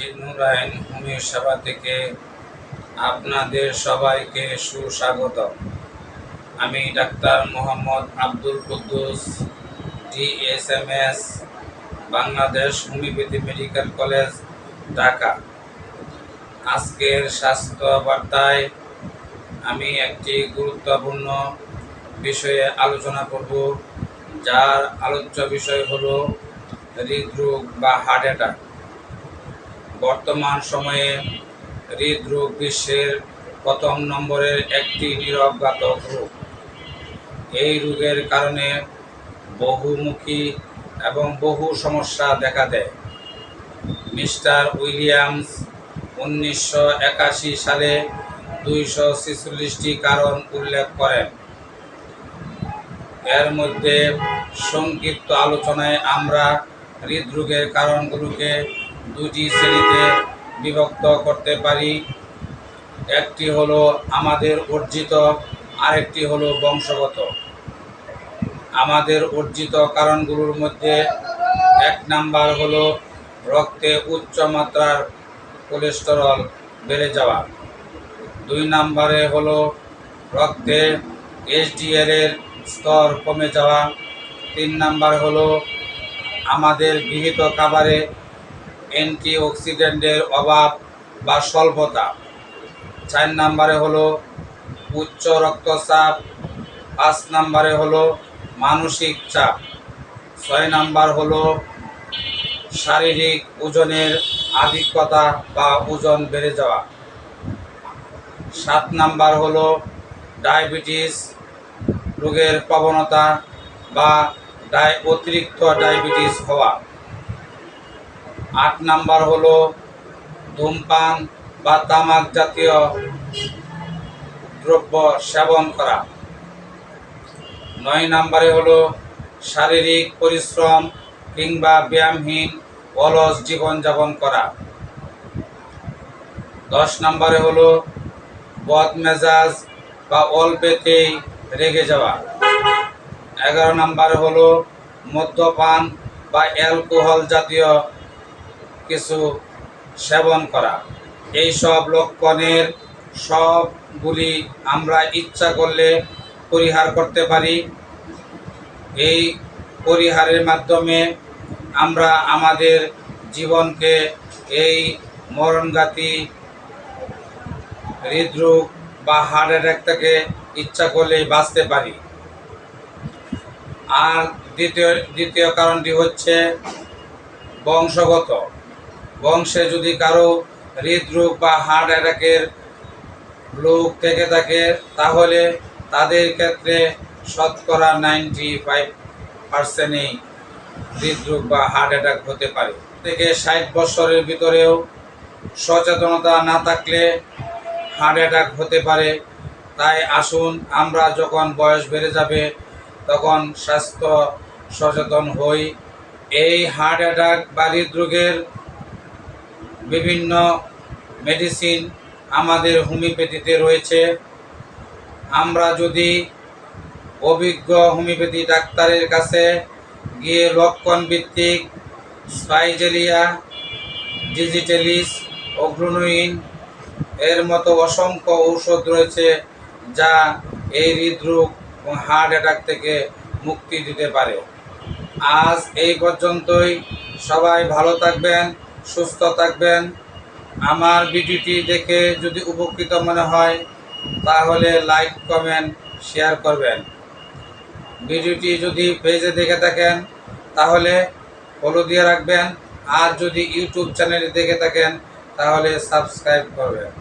মসজিদ নুরাইন হোমিও সেবা থেকে আপনাদের সবাইকে সুস্বাগত আমি doctor Mohammad Abdul Quddus, DSMS, Bangladesh homeopathy medical college, Dhaka. আজকের স্বাস্থ্য বার্তায় আমি একটি গুরুত্বপূর্ণ বিষয়ে আলোচনা করব, যার আলোচ্য বিষয় হলো হৃদরোগ বা হার্ট অ্যাটাক। বর্তমান সময়ে হৃদরোগ বিশ্বের প্রথম নম্বরের একটি নিরবঘাতক রোগ। এই রোগের কারণে বহুমুখী এবং বহু সমস্যা দেখা দেয়। মিস্টার উইলিয়ামস উনিশশো একাশি সালে দুইশো কারণ উল্লেখ করেন। এর মধ্যে সংক্ষিপ্ত আলোচনায় আমরা হৃদরোগের কারণগুলোকে দুটি শ্রেণীতে বিভক্ত করতে পারি। একটি হলো আমাদের অর্জিত, আরেকটি হলো বংশগত। আমাদের অর্জিত কারণগুলোর মধ্যে এক নাম্বার হলো রক্তে উচ্চ মাত্রার কোলেস্টেরল বেড়ে যাওয়া। দুই নাম্বারে হলো রক্তে এর স্তর কমে যাওয়া। তিন নাম্বার হলো আমাদের গৃহীত খাবারে অ্যান্টিঅক্সিডেন্টের অভাব বা স্বল্পতা। চার নাম্বারে হলো উচ্চ রক্তচাপ, পাঁচ নাম্বারে হলো মানসিক চাপ, ছয় নাম্বার হলো শারীরিক ওজনের আধিক্যতা বা ওজন বেড়ে যাওয়া। সাত নাম্বার হলো ডায়াবেটিস, রোগের প্রবণতা বা অতিরিক্ত ডায়াবেটিস হওয়া। আট নাম্বার হলো ধূমপান বা তামাক জাতীয় দ্রব্য সেবন করা। নয় নাম্বারে হলো শারীরিক পরিশ্রম কিংবা ব্যায়ামহীন, অলস জীবনযাপন করা। দশ নম্বরে হলো বদমেজাজ বা অল্পেতেই রেগে যাওয়া। এগারো নম্বরে হলো মদ্যপান বা অ্যালকোহল জাতীয় কিছু সেবন করা। এই সব লক্ষণের সবগুলি আমরা ইচ্ছা করলে পরিহার করতে পারি। এই পরিহারের মাধ্যমে আমরা আমাদের জীবনকে এই মরণঘাতী, হৃদরোগ বা হার্ট অ্যাটাক থেকে ইচ্ছা করলেই বাঁচতে পারি। আর দ্বিতীয় দ্বিতীয় কারণটি হচ্ছে বংশগত। বংশে যদি কারও হৃদরোগ বা হার্ট অ্যাটাকের লোক থেকে থাকে, তাহলে তাদের ক্ষেত্রে শতকরা নাইনটি ফাইভ পার্সেন্টই হৃদরোগ বা হার্ট অ্যাটাক হতে পারে। থেকে ষাট বছরের ভিতরেও সচেতনতা না থাকলে হার্ট অ্যাটাক হতে পারে। তাই আসুন, আমরা যখন বয়স বেড়ে যাবে, তখন স্বাস্থ্য সচেতন হই। এই হার্ট অ্যাটাক বা হৃদরোগের বিভিন্ন মেডিসিন আমাদের হোমিওপ্যাথিতে রয়েছে। আমরা যদি অভিজ্ঞ হোমিওপ্যাথি ডাক্তারের কাছে গিয়ে লক্ষণ ভিত্তিক স্পাইজেলিয়া, ডিজিটালিস অগ্রণীন এর মতো অসংখ্য ঔষধ রয়েছে যা এই হৃদরোগ হার্ট অ্যাটাক থেকে মুক্তি দিতে পারে। আজ এই পর্যন্তই। সবাই ভালো থাকবেন। সুস্থ থাকবেন। আমার ভিডিওটি দেখে যদি উপকৃত মনে হয়, তাহলে লাইক, কমেন্ট, শেয়ার করবেন। ভিডিওটি যদি পেজে দেখে থাকেন, তাহলে ফলো দিয়ে রাখবেন। আর যদি ইউটিউব চ্যানেলে দেখে থাকেন, তাহলে সাবস্ক্রাইব করবেন।